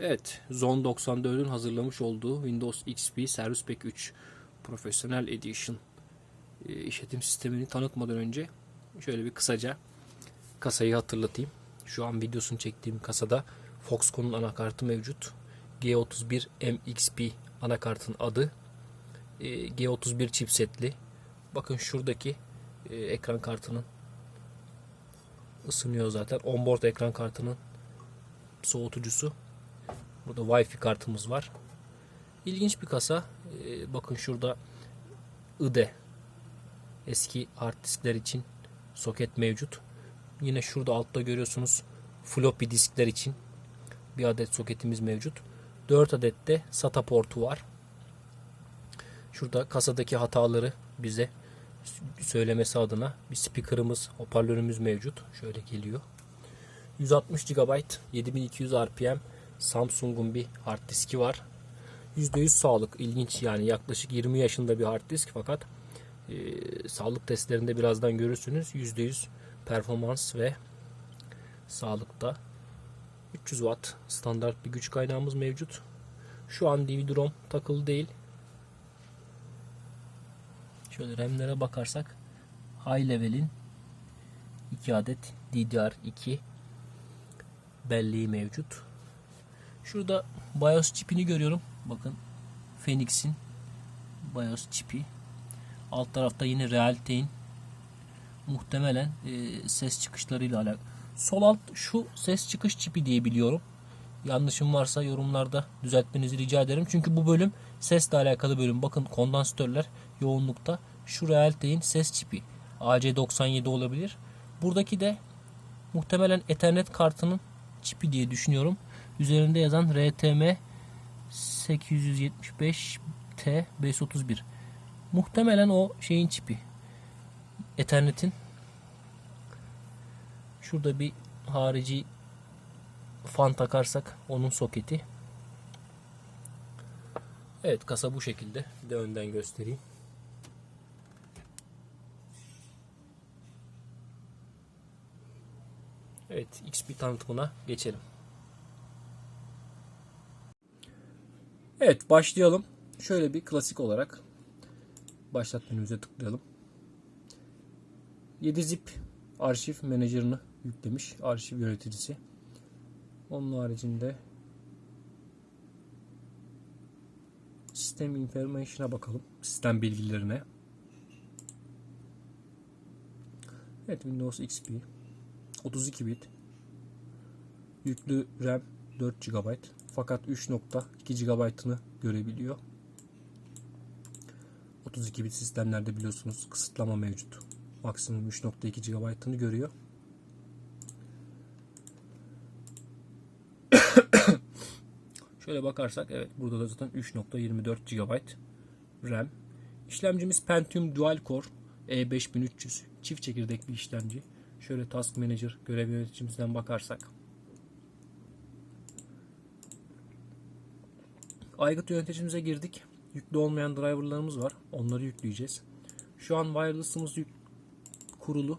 Evet, Zone 94'ün hazırlamış olduğu Windows XP Service Pack 3 Professional Edition e, işletim sistemini tanıtmadan önce şöyle bir kısaca kasayı hatırlatayım. Şu an videosunu çektiğim kasada Foxconn'un anakartı mevcut. G31 MXP anakartın adı. E, G31 chipsetli. Bakın şuradaki e, ekran kartının ısınıyor zaten. Onboard ekran kartının soğutucusu. Burada Wi-Fi kartımız var. İlginç bir kasa. Ee, bakın şurada IDE eski hard diskler için soket mevcut. Yine şurada altta görüyorsunuz floppy diskler için bir adet soketimiz mevcut. 4 adet de SATA portu var. Şurada kasadaki hataları bize söylemesi adına bir speaker'ımız, hoparlörümüz mevcut. Şöyle geliyor. 160 GB, 7200 RPM Samsung'un bir hard diski var. %100 sağlık. ilginç yani yaklaşık 20 yaşında bir hard disk fakat e, sağlık testlerinde birazdan görürsünüz. %100 performans ve sağlıkta 300 Watt standart bir güç kaynağımız mevcut. Şu an DVD-ROM takılı değil. Şöyle RAM'lere bakarsak high level'in 2 adet DDR2 belleği mevcut. Şurada BIOS çipini görüyorum. Bakın Phoenix'in BIOS çipi. Alt tarafta yine Realtek'in muhtemelen e, ses çıkışlarıyla alakalı. Sol alt şu ses çıkış çipi diye biliyorum. Yanlışım varsa yorumlarda düzeltmenizi rica ederim. Çünkü bu bölüm sesle alakalı bölüm. Bakın kondansatörler yoğunlukta. Şu Realtek'in ses çipi. AC97 olabilir. Buradaki de muhtemelen Ethernet kartının çipi diye düşünüyorum. Üzerinde yazan RTM 875 T 531. Muhtemelen o şeyin çipi. Ethernet'in. Şurada bir harici fan takarsak onun soketi. Evet kasa bu şekilde. Bir de önden göstereyim. Evet XP tanıtımına geçelim. Evet başlayalım. Şöyle bir klasik olarak başlat menümüze tıklayalım. 7 zip arşiv menajerini yüklemiş arşiv yöneticisi. Onun haricinde sistem information'a bakalım. Sistem bilgilerine. Evet Windows XP 32 bit yüklü RAM 4 GB fakat 3.2 GB'ını görebiliyor. 32 bit sistemlerde biliyorsunuz kısıtlama mevcut. Maksimum 3.2 GB'ını görüyor. Şöyle bakarsak evet burada da zaten 3.24 GB RAM. İşlemcimiz Pentium Dual Core E5300 çift çekirdek bir işlemci. Şöyle Task Manager görev yöneticimizden bakarsak Aygıt yöneticimize girdik. Yüklü olmayan driverlarımız var. Onları yükleyeceğiz. Şu an wireless'ımız yük kurulu.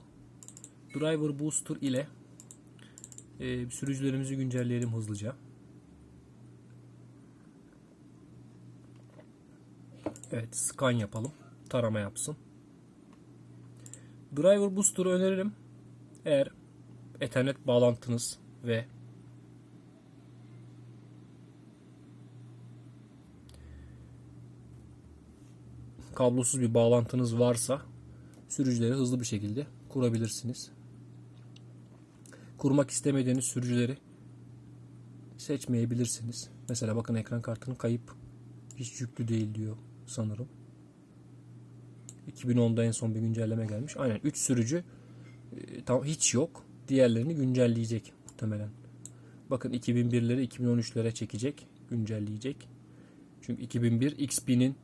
Driver Booster ile e, sürücülerimizi güncelleyelim hızlıca. Evet, scan yapalım. Tarama yapsın. Driver Booster'ı öneririm. Eğer Ethernet bağlantınız ve kablosuz bir bağlantınız varsa sürücüleri hızlı bir şekilde kurabilirsiniz. Kurmak istemediğiniz sürücüleri seçmeyebilirsiniz. Mesela bakın ekran kartının kayıp hiç yüklü değil diyor sanırım. 2010'da en son bir güncelleme gelmiş. Aynen 3 sürücü e, tam hiç yok. Diğerlerini güncelleyecek muhtemelen. Bakın 2001'leri 2013'lere çekecek, güncelleyecek. Çünkü 2001 XP'nin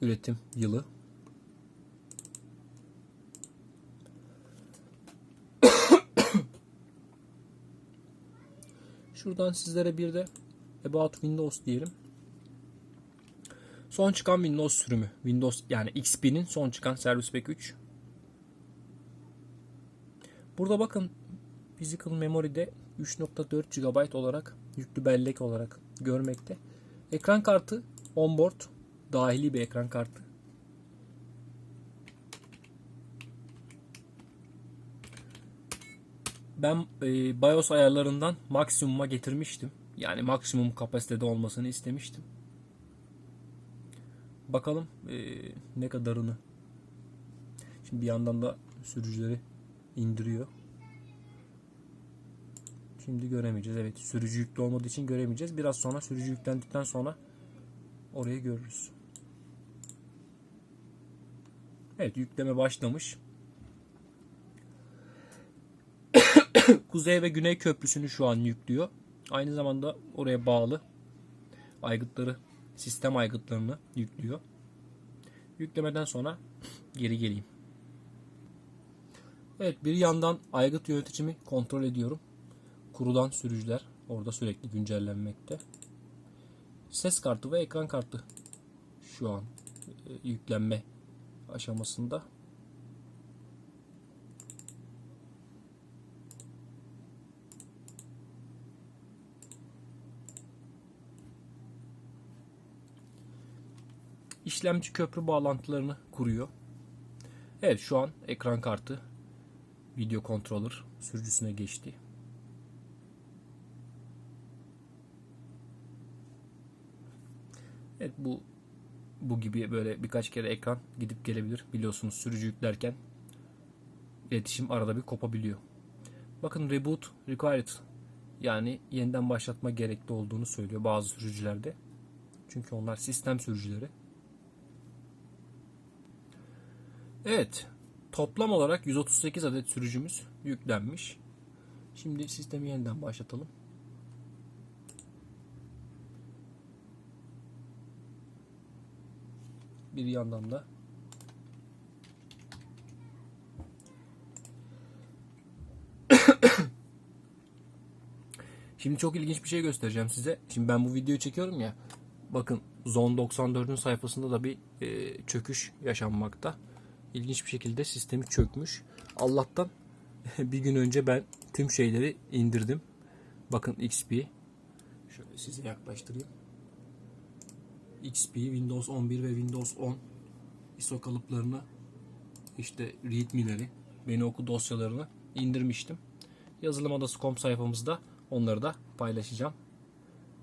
üretim yılı. Şuradan sizlere bir de About Windows diyelim. Son çıkan Windows sürümü. Windows yani XP'nin son çıkan Service Pack 3. Burada bakın Physical Memory'de 3.4 GB olarak yüklü bellek olarak görmekte. Ekran kartı onboard dahili bir ekran kartı. Ben e, BIOS ayarlarından maksimuma getirmiştim. Yani maksimum kapasitede olmasını istemiştim. Bakalım e, ne kadarını. Şimdi bir yandan da sürücüleri indiriyor. Şimdi göremeyeceğiz. Evet sürücü yüklü olmadığı için göremeyeceğiz. Biraz sonra sürücü yüklendikten sonra orayı görürüz. Evet yükleme başlamış. Kuzey ve Güney Köprüsü'nü şu an yüklüyor. Aynı zamanda oraya bağlı aygıtları, sistem aygıtlarını yüklüyor. Yüklemeden sonra geri geleyim. Evet bir yandan aygıt yöneticimi kontrol ediyorum. Kurulan sürücüler orada sürekli güncellenmekte. Ses kartı ve ekran kartı şu an e, yüklenme aşamasında. işlemci köprü bağlantılarını kuruyor. Evet şu an ekran kartı video controller sürücüsüne geçti. Evet bu bu gibi böyle birkaç kere ekran gidip gelebilir. Biliyorsunuz sürücü yüklerken iletişim arada bir kopabiliyor. Bakın reboot required yani yeniden başlatma gerekli olduğunu söylüyor bazı sürücülerde. Çünkü onlar sistem sürücüleri. Evet. Toplam olarak 138 adet sürücümüz yüklenmiş. Şimdi sistemi yeniden başlatalım. Bir yandan da Şimdi çok ilginç bir şey göstereceğim size. Şimdi ben bu videoyu çekiyorum ya. Bakın Zone 94'ün sayfasında da bir e, çöküş yaşanmakta ilginç bir şekilde sistemi çökmüş. Allah'tan bir gün önce ben tüm şeyleri indirdim. Bakın XP. Şöyle size yaklaştırayım. XP, Windows 11 ve Windows 10 ISO kalıplarını işte readme'leri, beni oku dosyalarını indirmiştim. Yazılım Adası.com sayfamızda onları da paylaşacağım.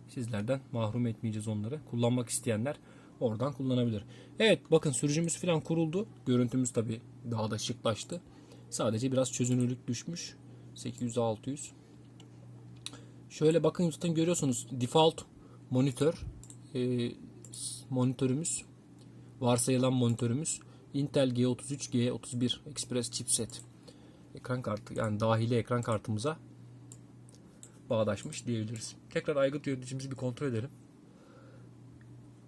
Sizlerden mahrum etmeyeceğiz onları. Kullanmak isteyenler oradan kullanabilir. Evet bakın sürücümüz falan kuruldu. Görüntümüz tabi daha da şıklaştı. Sadece biraz çözünürlük düşmüş. 800-600. Şöyle bakın zaten görüyorsunuz default monitör e, monitörümüz varsayılan monitörümüz Intel G33 G31 Express chipset ekran kartı yani dahili ekran kartımıza bağdaşmış diyebiliriz. Tekrar aygıt yöneticimizi bir kontrol edelim.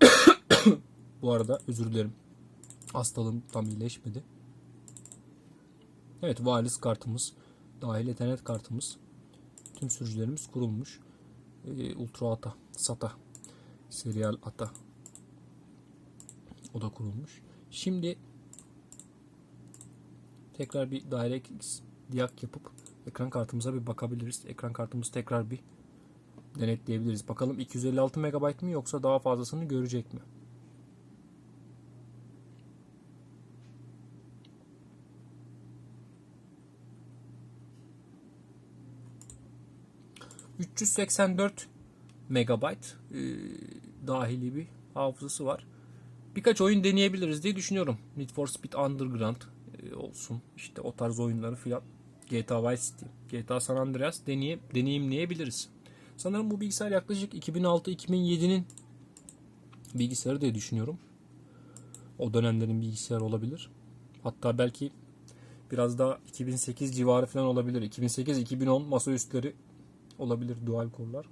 Bu arada özür dilerim. Hastalığım tam iyileşmedi. Evet wireless kartımız, dahil ethernet kartımız, tüm sürücülerimiz kurulmuş. Ee, Ultra ATA, SATA, Serial ATA o da kurulmuş. Şimdi tekrar bir DirectX diyak yapıp ekran kartımıza bir bakabiliriz. Ekran kartımızı tekrar bir denetleyebiliriz. Bakalım 256 MB mı yoksa daha fazlasını görecek mi? 384 megabayt e, dahili bir hafızası var. Birkaç oyun deneyebiliriz diye düşünüyorum. Need for Speed Underground e, olsun. İşte o tarz oyunları filan. GTA Vice City, GTA San Andreas deneye, deneyimleyebiliriz. Sanırım bu bilgisayar yaklaşık 2006-2007'nin bilgisayarı diye düşünüyorum. O dönemlerin bilgisayar olabilir. Hatta belki biraz daha 2008 civarı falan olabilir. 2008-2010 masaüstleri olabilir dual core'lar.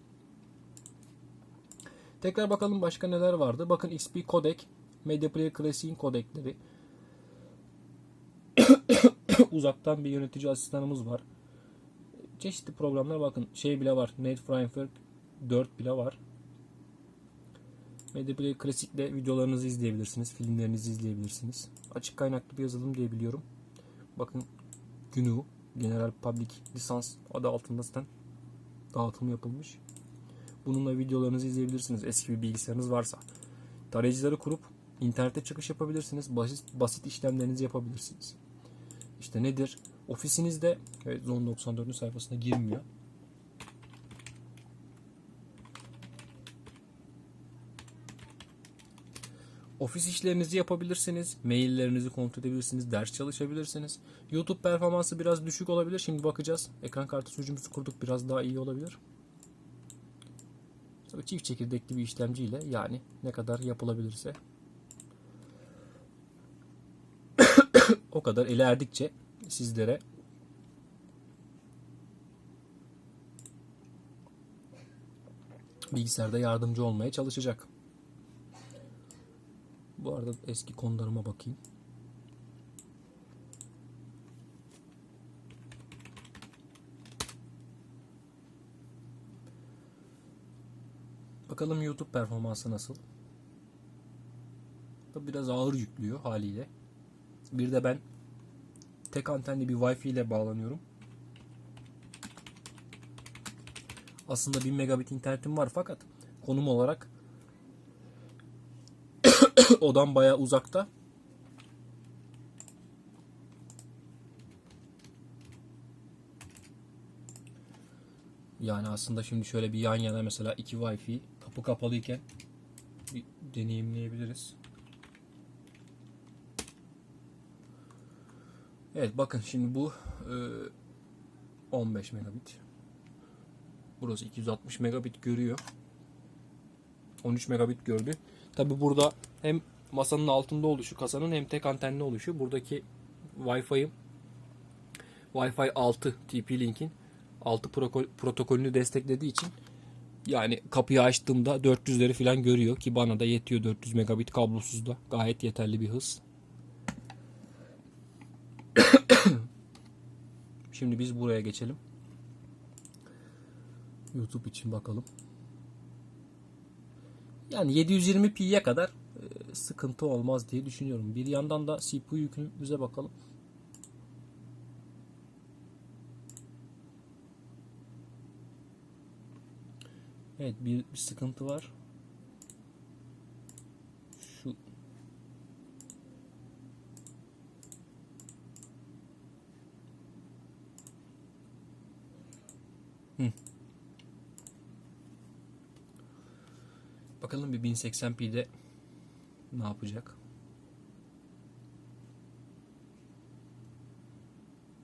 Tekrar bakalım başka neler vardı. Bakın XP Codec, Media Player Classic'in kodekleri. Uzaktan bir yönetici asistanımız var. Çeşitli programlar bakın şey bile var. Net Framework 4 bile var. Media Player Classic'te videolarınızı izleyebilirsiniz. Filmlerinizi izleyebilirsiniz. Açık kaynaklı bir yazılım diye biliyorum. Bakın GNU General Public Lisans adı altında zaten dağıtımı yapılmış. Bununla videolarınızı izleyebilirsiniz eski bir bilgisayarınız varsa. Tarayıcıları kurup internete çıkış yapabilirsiniz. Basit, basit işlemlerinizi yapabilirsiniz. İşte nedir? Ofisinizde evet, Zone 94'ün sayfasına girmiyor. Ofis işlerinizi yapabilirsiniz. Maillerinizi kontrol edebilirsiniz. Ders çalışabilirsiniz. YouTube performansı biraz düşük olabilir. Şimdi bakacağız. Ekran kartı sürücümüzü kurduk. Biraz daha iyi olabilir. Tabii çift çekirdekli bir işlemciyle yani ne kadar yapılabilirse o kadar ilerledikçe sizlere bilgisayarda yardımcı olmaya çalışacak. Bu arada eski konularıma bakayım. Bakalım YouTube performansı nasıl? Tabi biraz ağır yüklüyor haliyle. Bir de ben tek antenli bir Wi-Fi ile bağlanıyorum. Aslında 1000 megabit internetim var fakat konum olarak odam bayağı uzakta. Yani aslında şimdi şöyle bir yan yana mesela iki Wi-Fi kapı kapalıyken bir deneyimleyebiliriz. Evet bakın şimdi bu e, 15 megabit. Burası 260 megabit görüyor. 13 megabit gördü. Tabi burada hem masanın altında oluşu kasanın hem tek antenli oluşu. Buradaki Wi-Fi'im Wi-Fi 6 TP-Link'in 6 protokol, protokolünü desteklediği için yani kapıyı açtığımda 400'leri falan görüyor ki bana da yetiyor 400 megabit kablosuz da gayet yeterli bir hız. Şimdi biz buraya geçelim. YouTube için bakalım. Yani 720p'ye kadar e, sıkıntı olmaz diye düşünüyorum. Bir yandan da CPU yükümüze bakalım. Evet bir, bir sıkıntı var. Şu Hı. Bakalım bir 1080p'de ne yapacak?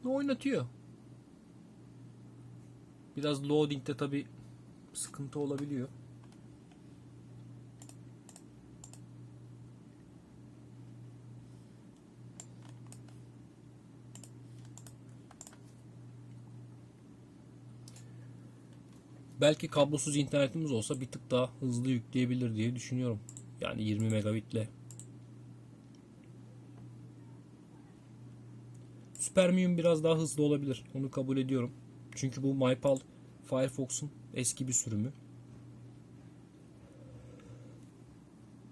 Ne oynatıyor? Biraz loading'de tabi sıkıntı olabiliyor. Belki kablosuz internetimiz olsa bir tık daha hızlı yükleyebilir diye düşünüyorum. Yani 20 megabitle. Supermium biraz daha hızlı olabilir. Onu kabul ediyorum. Çünkü bu MyPal Firefox'un eski bir sürümü.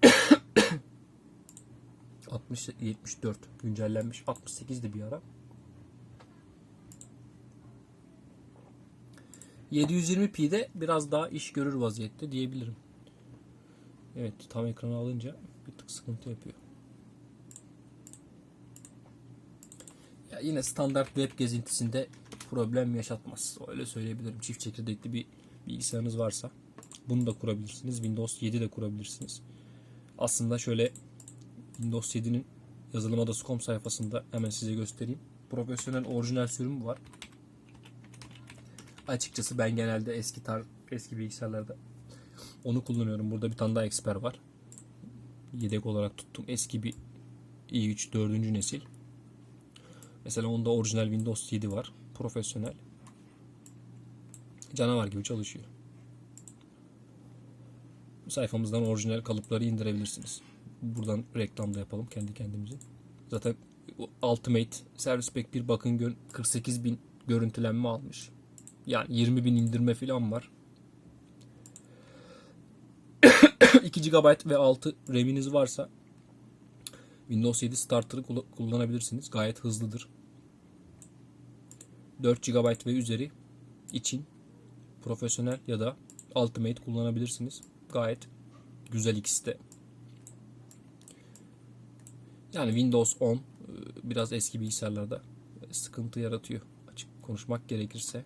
...60, 74 güncellenmiş. 68'di bir ara. 720p'de biraz daha iş görür vaziyette diyebilirim. Evet tam ekranı alınca bir tık sıkıntı yapıyor. Ya yine standart web gezintisinde problem yaşatmaz. Öyle söyleyebilirim. Çift çekirdekli bir bilgisayarınız varsa bunu da kurabilirsiniz. Windows 7 de kurabilirsiniz. Aslında şöyle Windows 7'nin yazılım adası.com sayfasında hemen size göstereyim. Profesyonel orijinal sürümü var. Açıkçası ben genelde eski tar eski bilgisayarlarda onu kullanıyorum. Burada bir tane daha eksper var. Yedek olarak tuttum. Eski bir i3 4. nesil. Mesela onda orijinal Windows 7 var. Profesyonel. Canavar gibi çalışıyor. Sayfamızdan orijinal kalıpları indirebilirsiniz. Buradan reklam da yapalım kendi kendimize. Zaten Ultimate Service Pack bir bakın 48 bin görüntülenme almış. Yani 20 bin indirme falan var. 2 GB ve 6 RAM'iniz varsa Windows 7 Starter'ı kullanabilirsiniz. Gayet hızlıdır. 4 GB ve üzeri için profesyonel ya da ultimate kullanabilirsiniz. Gayet güzel ikisi de. Yani Windows 10 e, biraz eski bilgisayarlarda sıkıntı yaratıyor. Açık konuşmak gerekirse.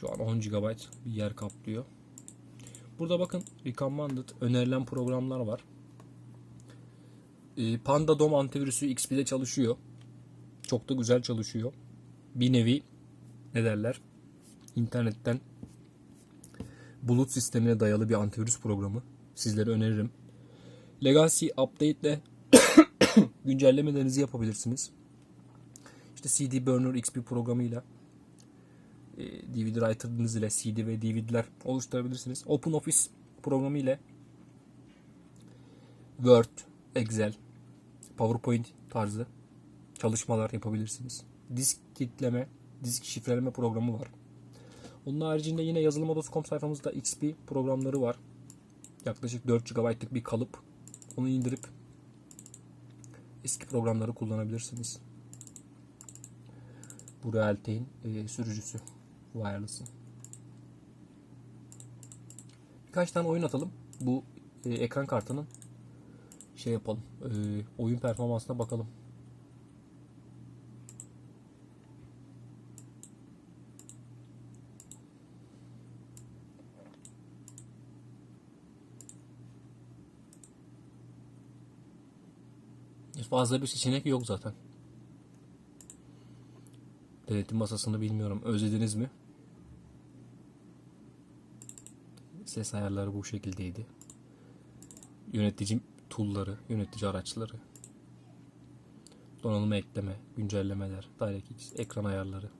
Şu an 10 GB bir yer kaplıyor. Burada bakın recommended önerilen programlar var. Ee, Panda DOM antivirüsü XP'de çalışıyor. Çok da güzel çalışıyor. Bir nevi ne derler? İnternetten bulut sistemine dayalı bir antivirüs programı. Sizlere öneririm. Legacy Update ile güncellemelerinizi yapabilirsiniz. İşte CD Burner XP programıyla DVD Writer'ınız ile CD ve DVD'ler oluşturabilirsiniz. OpenOffice programı ile Word, Excel, PowerPoint tarzı çalışmalar yapabilirsiniz. Disk kilitleme, disk şifreleme programı var. Onun haricinde yine yazılım.com sayfamızda XP programları var. Yaklaşık 4 GB'lık bir kalıp. Onu indirip eski programları kullanabilirsiniz. Bu Realtek'in e, sürücüsü. Wireless'ın. Birkaç tane oyun atalım. Bu e, ekran kartının şey yapalım. E, oyun performansına bakalım. Fazla bir seçenek yok zaten. Denetim masasını bilmiyorum. Özlediniz mi? Ses ayarları bu şekildeydi. Yönetici tool'ları, yönetici araçları. Donanımı ekleme, güncellemeler, DirectX, ekran ayarları.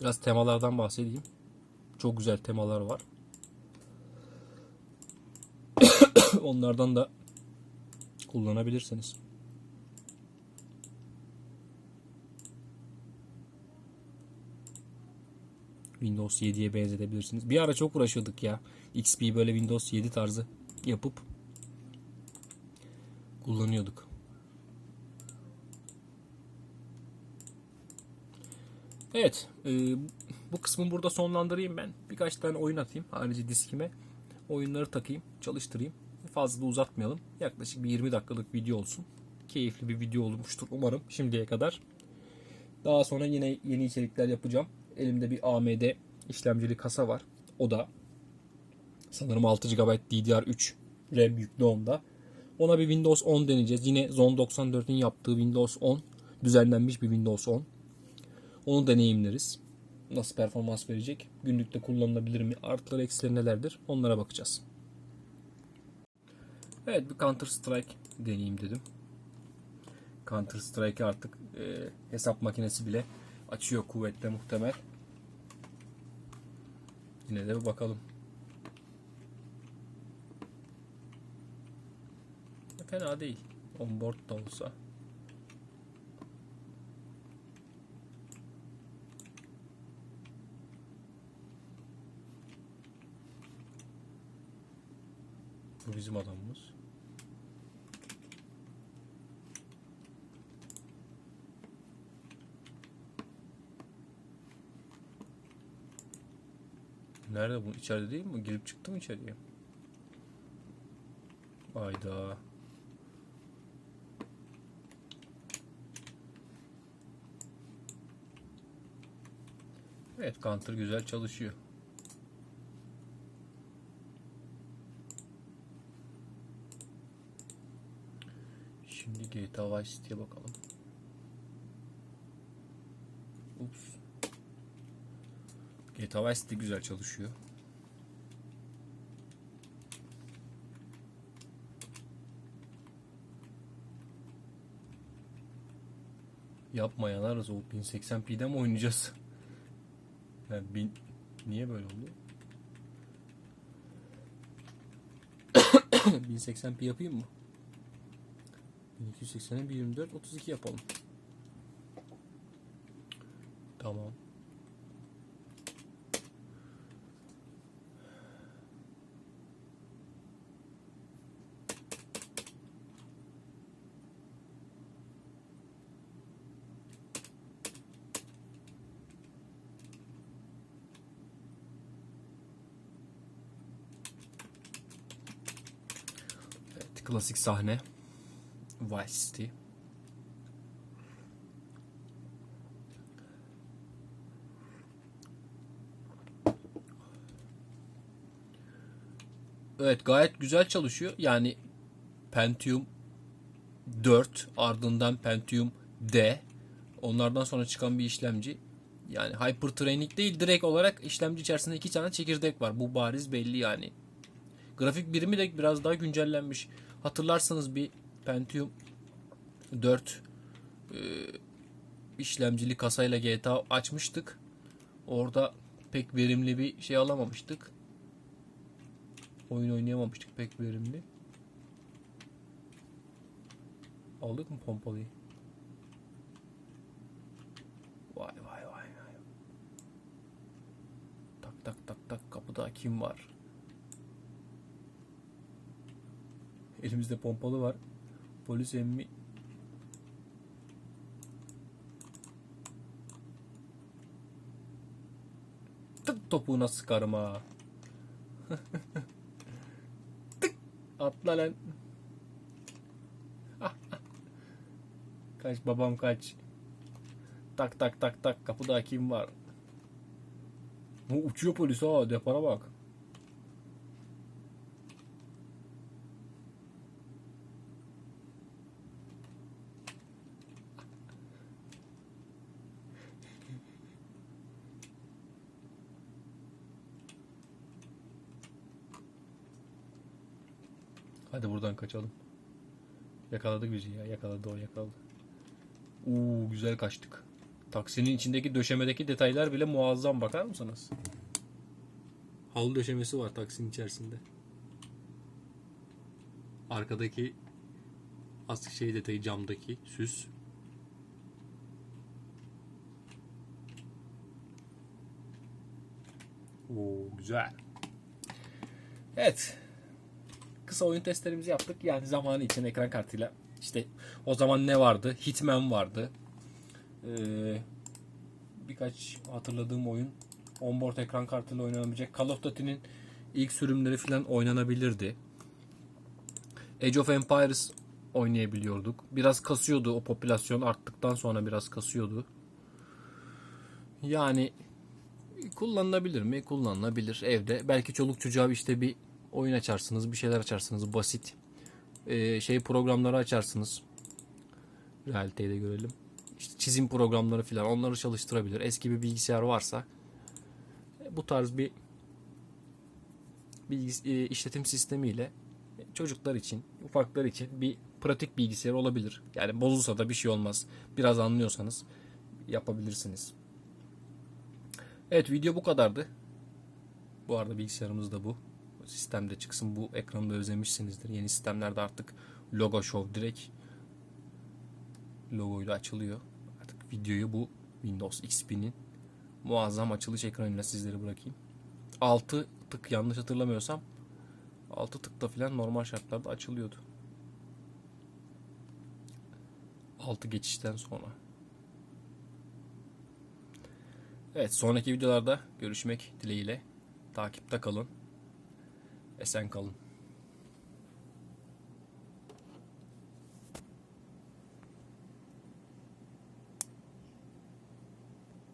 Biraz temalardan bahsedeyim. Çok güzel temalar var. Onlardan da kullanabilirsiniz. Windows 7'ye benzetebilirsiniz. Bir ara çok uğraşıyorduk ya. XP böyle Windows 7 tarzı yapıp kullanıyorduk. Evet. E, bu kısmı burada sonlandırayım ben. Birkaç tane oyun atayım harici diskime. Oyunları takayım, çalıştırayım. Fazla da uzatmayalım. Yaklaşık bir 20 dakikalık video olsun. Keyifli bir video olmuştur umarım şimdiye kadar. Daha sonra yine yeni içerikler yapacağım. Elimde bir AMD işlemcili kasa var. O da sanırım 6 GB DDR3 RAM yüklü onda. Ona bir Windows 10 deneyeceğiz. Yine Zone 94'ün yaptığı Windows 10. Düzenlenmiş bir Windows 10. Onu deneyimleriz. Nasıl performans verecek? Günlükte kullanılabilir mi? Artıları eksileri nelerdir? Onlara bakacağız. Evet bir Counter Strike deneyeyim dedim. Counter Strike artık e, hesap makinesi bile açıyor kuvvetle muhtemel. Yine de bir bakalım. Fena değil. Onboard da olsa. Bu bizim adamımız. Nerede bu? İçeride değil mi? Girip çıktı mı içeriye? Ayda. Evet, Counter güzel çalışıyor. Şimdi GTA Vice City'ye bakalım. GTA Vice City güzel çalışıyor. Yapmayanlar o 1080p'de mi oynayacağız? Yani bin... Niye böyle oldu? 1080p yapayım mı? 1280'e 124 32 yapalım. Tamam. Klasik sahne. Vice City. Evet gayet güzel çalışıyor. Yani Pentium 4 ardından Pentium D onlardan sonra çıkan bir işlemci. Yani Hyper Training değil direkt olarak işlemci içerisinde iki tane çekirdek var. Bu bariz belli yani. Grafik birimi de biraz daha güncellenmiş. Hatırlarsanız bir Pentium 4 e, işlemcili kasayla GTA açmıştık. Orada pek verimli bir şey alamamıştık. Oyun oynayamamıştık pek verimli. Aldık mı pompalıyı? Vay vay vay. Tak tak tak tak kapıda kim var? Elimizde pompalı var. Polis emmi Tık topuğuna sıkarım ha. Tık atla lan. Kaç babam kaç. Tak tak tak tak kapıda kim var? Bu uçuyor polis ha depara bak. Hadi buradan kaçalım. Yakaladık bizi ya. Yakaladı o yakaladı. Uuu güzel kaçtık. Taksinin içindeki döşemedeki detaylar bile muazzam bakar mısınız? Halı döşemesi var taksinin içerisinde. Arkadaki az şey detayı camdaki süs. Oo güzel. Evet. Kısa oyun testlerimizi yaptık. Yani zamanı için ekran kartıyla işte o zaman ne vardı? Hitman vardı. Ee, birkaç hatırladığım oyun onboard ekran kartıyla oynanabilecek. Call of Duty'nin ilk sürümleri falan oynanabilirdi. Age of Empires oynayabiliyorduk. Biraz kasıyordu o popülasyon arttıktan sonra biraz kasıyordu. Yani kullanılabilir mi? Kullanılabilir. Evde belki çoluk çocuğa işte bir oyun açarsınız, bir şeyler açarsınız basit. Ee, şey programları açarsınız. Realiteyi de görelim. İşte çizim programları falan onları çalıştırabilir. Eski bir bilgisayar varsa bu tarz bir bilgis e, işletim sistemiyle çocuklar için, ufaklar için bir pratik bilgisayar olabilir. Yani bozulsa da bir şey olmaz. Biraz anlıyorsanız yapabilirsiniz. Evet video bu kadardı. Bu arada bilgisayarımız da bu. Sistemde çıksın bu ekranı da özlemişsinizdir. Yeni sistemlerde artık logo show direkt logoyla açılıyor. Artık videoyu bu Windows XP'nin muazzam açılış ekranıyla sizlere bırakayım. 6 tık yanlış hatırlamıyorsam 6 tıkta falan normal şartlarda açılıyordu. 6 geçişten sonra. Evet sonraki videolarda görüşmek dileğiyle. Takipte kalın. Esen kalın.